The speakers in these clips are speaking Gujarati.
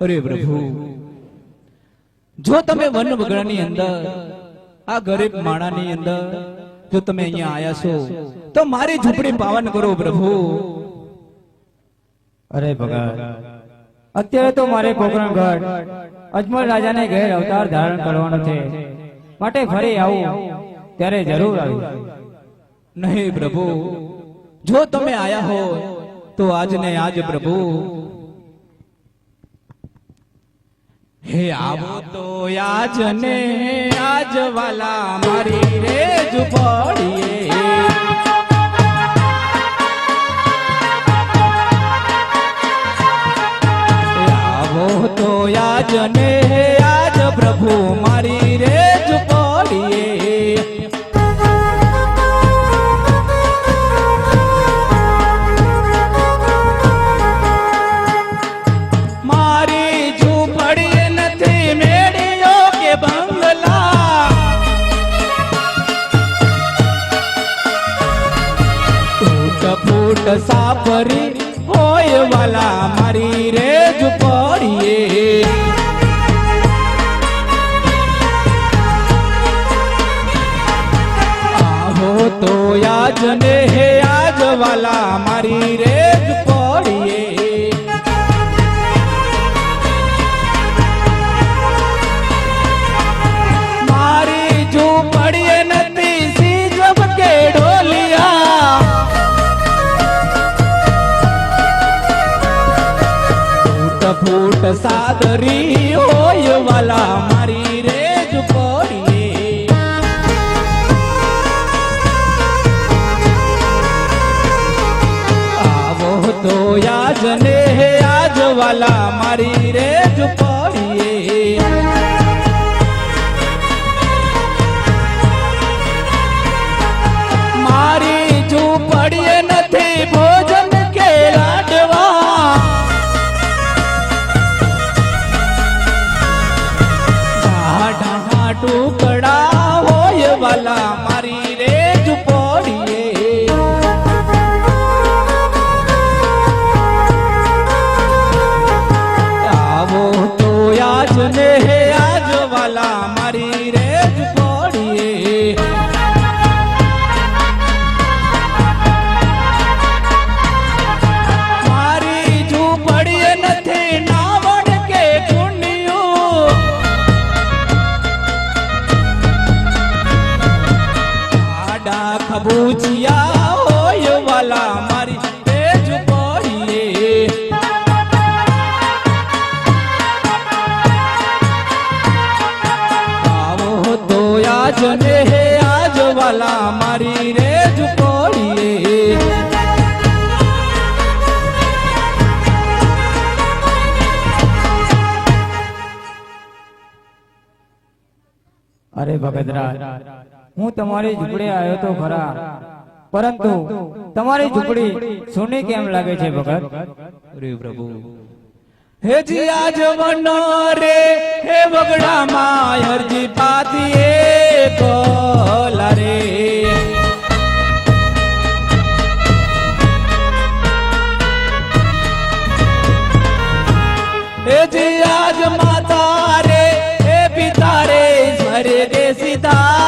અરે પ્રભુ જો તમે વન વગડાની અંદર આ ગરીબ માણાની અંદર જો તમે અહીંયા આયા છો તો મારી ઝૂંપડી પાવન કરો પ્રભુ. અરે ભગવાન અત્યારે તો મારે કોકરણગઢ અજમલ રાજાને ઘેર અવતાર ધારણ કરવાનો છે. માટે ફરી આવું. ત્યારે જરૂર આવું નહીં પ્રભુ જો તમે આયા હો તો આજ ને આજ પ્રભુ. હે આવો તો આજ ને આજ વાલા મારી રે ઝૂંપડીએ. આવો તો આજ વાલા મારી રે ઝૂંપડીએ આવો તો આજને હે આજ વાલા મારી રે ફૂટ સાદરી હોય વાલા મારી. મારી રે ઝૂંપડીએ અરે ભગતરા હું તમારી ઝૂંપડે આવ્યો તો ખરા. પરંતુ તમારી ઝૂંપડી સોની કેમ લાગે છે ભગત? અરે પ્રભુ. હે જી આજ મનો રે હે બગડા માં હરજી પાતીએ. કોલા રે હે જી આજ માતા રે એ પિતા રે સ્વર્ગે સીતાવિયા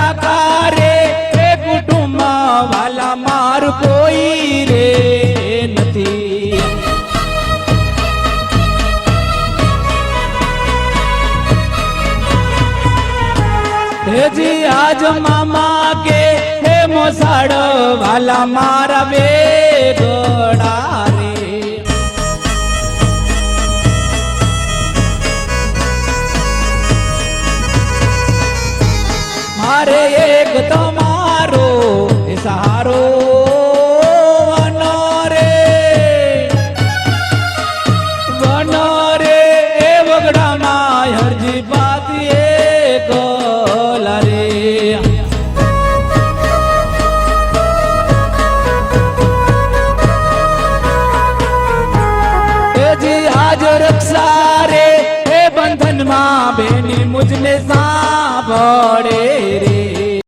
હેજી આજ મામા કે હે મોસાડ વાલા મારા બે ગોડા મારે એક તમારો એ એજી આજ રક્ષા રે એ બંધનમાં બેની મુજને સાંભળે રે